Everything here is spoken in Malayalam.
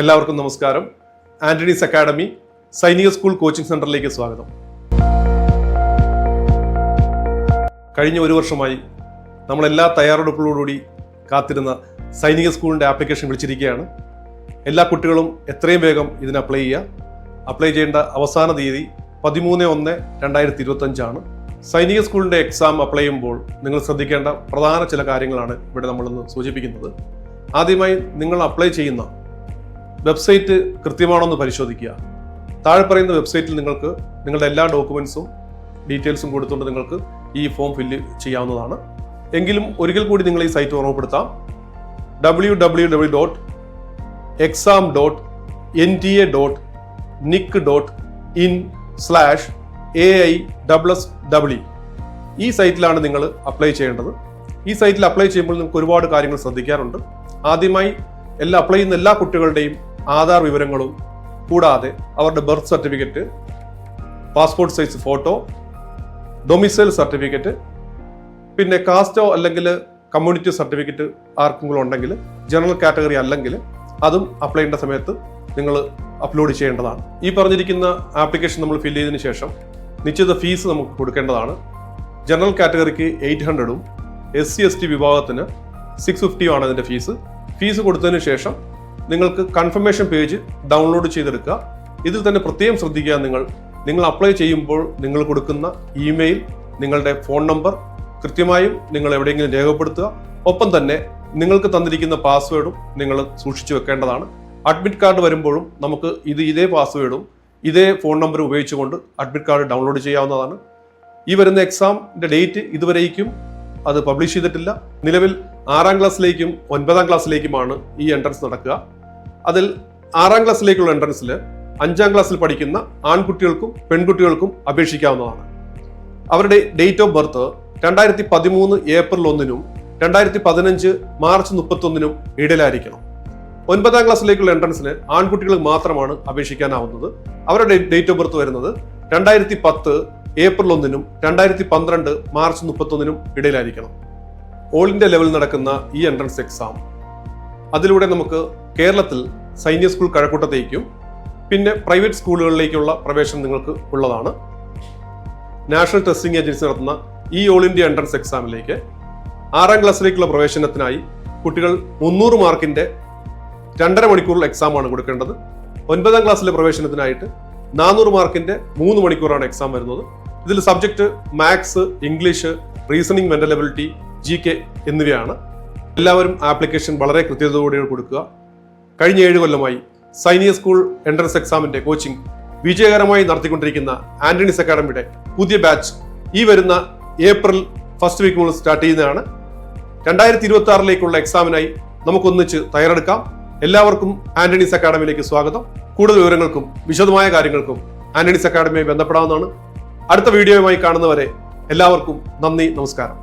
എല്ലാവർക്കും നമസ്കാരം. ആന്റണീസ് അക്കാഡമി സൈനിക സ്കൂൾ കോച്ചിംഗ് സെന്ററിലേക്ക് സ്വാഗതം. കഴിഞ്ഞ ഒരു വർഷമായി നമ്മളെല്ലാ തയ്യാറെടുപ്പുകളോടുകൂടി കാത്തിരുന്ന സൈനിക സ്കൂളിന്റെ ആപ്ലിക്കേഷൻ വിളിച്ചിരിക്കുകയാണ്. എല്ലാ കുട്ടികളും എത്രയും വേഗം ഇതിന് അപ്ലൈ ചെയ്യുക. അപ്ലൈ ചെയ്യേണ്ട അവസാന തീയതി പതിമൂന്ന് ഒന്ന് രണ്ടായിരത്തി ഇരുപത്തഞ്ചാണ് സൈനിക സ്കൂളിന്റെ എക്സാം അപ്ലൈ ചെയ്യുമ്പോൾ നിങ്ങൾ ശ്രദ്ധിക്കേണ്ട പ്രധാന ചില കാര്യങ്ങളാണ് ഇവിടെ നമ്മളിന്ന് സൂചിപ്പിക്കുന്നത്. ആദ്യമായി നിങ്ങൾ അപ്ലൈ ചെയ്യുന്ന വെബ്സൈറ്റ് കൃത്യമാണോ എന്ന് പരിശോധിക്കുക. താഴെ പറയുന്ന വെബ്സൈറ്റിൽ നിങ്ങൾക്ക് നിങ്ങളുടെ എല്ലാ ഡോക്യുമെൻസും ഡീറ്റെയിൽസും കൊടുത്തുകൊണ്ട് നിങ്ങൾക്ക് ഈ ഫോം ഫില്ല് ചെയ്യാവുന്നതാണ്. എങ്കിലും ഒരിക്കൽ കൂടി നിങ്ങൾ ഈ site ഓർമ്മപ്പെടുത്താം. W W W dot exam dot N T A dot nic dot in slash A I double S W ഈ സൈറ്റിലാണ് നിങ്ങൾ അപ്ലൈ ചെയ്യേണ്ടത്. ഈ സൈറ്റിൽ അപ്ലൈ ചെയ്യുമ്പോൾ നിങ്ങൾക്ക് ഒരുപാട് കാര്യങ്ങൾ ശ്രദ്ധിക്കാറുണ്ട്. ആദ്യമായി എല്ലാ അപ്ലൈ ചെയ്യുന്ന എല്ലാ കുട്ടികളുടെയും ആധാർ വിവരങ്ങളും കൂടാതെ അവരുടെ birth certificate passport size photo domicile certificate പിന്നെ കാസ്റ്റോ അല്ലെങ്കിൽ കമ്മ്യൂണിറ്റി സർട്ടിഫിക്കറ്റ് ആർക്കെങ്കിലും ഉണ്ടെങ്കിൽ ജനറൽ കാറ്റഗറി അല്ലെങ്കിൽ അതും അപ്ലൈ ചെയ്യേണ്ട സമയത്ത് നിങ്ങൾ അപ്ലോഡ് ചെയ്യേണ്ടതാണ്. ഈ പറഞ്ഞിരിക്കുന്ന ആപ്ലിക്കേഷൻ നമ്മൾ ഫില്ല് ചെയ്തതിന് ശേഷം നിശ്ചിത ഫീസ് നമുക്ക് കൊടുക്കേണ്ടതാണ്. ജനറൽ കാറ്റഗറിക്ക് എയ്റ്റ് ഹൺഡ്രഡും എസ് സി എസ് ടി വിഭാഗത്തിന് സിക്സ് ഫിഫ്റ്റിയും ആണ് അതിന്റെ ഫീസ് ഫീസ് കൊടുത്തതിന് ശേഷം നിങ്ങൾക്ക് കൺഫർമേഷൻ പേജ് ഡൗൺലോഡ് ചെയ്തെടുക്കുക. ഇതിൽ തന്നെ പ്രത്യേകം ശ്രദ്ധിക്കുക നിങ്ങൾ. നിങ്ങൾ അപ്ലൈ ചെയ്യുമ്പോൾ നിങ്ങൾ കൊടുക്കുന്ന ഇമെയിൽ നിങ്ങളുടെ ഫോൺ നമ്പർ കൃത്യമായും നിങ്ങൾ എവിടെയെങ്കിലും രേഖപ്പെടുത്തുക. ഒപ്പം തന്നെ നിങ്ങൾക്ക് തന്നിരിക്കുന്ന പാസ്വേഡും നിങ്ങൾ സൂക്ഷിച്ചു വെക്കേണ്ടതാണ്. അഡ്മിറ്റ് കാർഡ് വരുമ്പോഴും നമുക്ക് ഇത് ഇതേ പാസ്വേഡും ഇതേ ഫോൺ നമ്പർ ഉപയോഗിച്ചുകൊണ്ട് അഡ്മിറ്റ് കാർഡ് ഡൗൺലോഡ് ചെയ്യാവുന്നതാണ്. ഈ വരുന്ന എക്സാമിന്റെ ഡേറ്റ് ഇതുവരേക്കും അത് പബ്ലിഷ് ചെയ്തിട്ടില്ല. നിലവിൽ ആറാം ക്ലാസ്സിലേക്കും ഒൻപതാം ക്ലാസ്സിലേക്കുമാണ് ഈ എൻട്രൻസ് നടക്കുക. അതിൽ ആറാം ക്ലാസ്സിലേക്കുള്ള എൻട്രൻസിൽ അഞ്ചാം ക്ലാസ്സിൽ പഠിക്കുന്ന ആൺകുട്ടികൾക്കും പെൺകുട്ടികൾക്കും അപേക്ഷിക്കാവുന്നതാണ്. അവരുടെ ഡേറ്റ് ഓഫ് ബർത്ത് രണ്ടായിരത്തി പതിമൂന്ന് ഏപ്രിൽ ഒന്നിനും രണ്ടായിരത്തി പതിനഞ്ച് മാർച്ച് മുപ്പത്തൊന്നിനും ഇടയിലായിരിക്കണം. ഒൻപതാം ക്ലാസ്സിലേക്കുള്ള എൻട്രൻസിന് ആൺകുട്ടികൾ മാത്രമാണ് അപേക്ഷിക്കാനാവുന്നത്. അവരുടെ ഡേറ്റ് ഓഫ് ബർത്ത് വരുന്നത് രണ്ടായിരത്തി പത്ത് ഏപ്രിൽ ഒന്നിനും രണ്ടായിരത്തി പന്ത്രണ്ട് മാർച്ച് മുപ്പത്തൊന്നിനും ഇടയിലായിരിക്കണം. ഓൾ ഇന്ത്യ ലെവലിൽ നടക്കുന്ന ഈ എൻട്രൻസ് എക്സാം അതിലൂടെ നമുക്ക് കേരളത്തിൽ സൈന്യ സ്കൂൾ കഴക്കൂട്ടത്തേക്കും പിന്നെ പ്രൈവറ്റ് സ്കൂളുകളിലേക്കുള്ള പ്രവേശനം നിങ്ങൾക്ക് ഉള്ളതാണ്. നാഷണൽ ടെസ്റ്റിംഗ് ഏജൻസി നടത്തുന്ന ഈ ഓൾ ഇന്ത്യ എൻട്രൻസ് എക്സാമിലേക്ക് ആറാം ക്ലാസ്സിലേക്കുള്ള പ്രവേശനത്തിനായി കുട്ടികൾ മുന്നൂറ് മാർക്കിന്റെ രണ്ടര മണിക്കൂർ എക്സാമാണ് കൊടുക്കേണ്ടത്. ഒൻപതാം ക്ലാസ്സിലെ പ്രവേശനത്തിനായിട്ട് നാനൂറ് മാർക്കിന്റെ മൂന്ന് മണിക്കൂറാണ് എക്സാം വരുന്നത്. ഇതിൽ subject maths English reasoning mental ability G K എന്നിവയാണ്. എല്ലാവരും ആപ്ലിക്കേഷൻ വളരെ കൃത്യതയോടെ കൊടുക്കുക. കഴിഞ്ഞ ഏഴ് കൊല്ലമായി സൈനിക സ്കൂൾ എൻട്രൻസ് എക്സാമിന്റെ കോച്ചിങ് വിജയകരമായി നടത്തിക്കൊണ്ടിരിക്കുന്ന ആന്റണീസ് അക്കാഡമിയുടെ പുതിയ ബാച്ച് ഈ വരുന്ന ഏപ്രിൽ ഫസ്റ്റ് വീക്ക് മുതൽ സ്റ്റാർട്ട് ചെയ്യുന്നതാണ്. രണ്ടായിരത്തി ഇരുപത്തി ആറിലേക്കുള്ള എക്സാമിനായി നമുക്കൊന്നിച്ച് തയ്യാറെടുക്കാം. എല്ലാവർക്കും ആന്റണീസ് അക്കാഡമിയിലേക്ക് സ്വാഗതം. കൂടുതൽ വിവരങ്ങൾക്കും വിശദമായ കാര്യങ്ങൾക്കും ആന്റണീസ് അക്കാഡമിയുമായി ബന്ധപ്പെടാവുന്നതാണ്. അടുത്ത വീഡിയോയുമായി കാണുന്നവരെ എല്ലാവർക്കും നന്ദി നമസ്കാരം.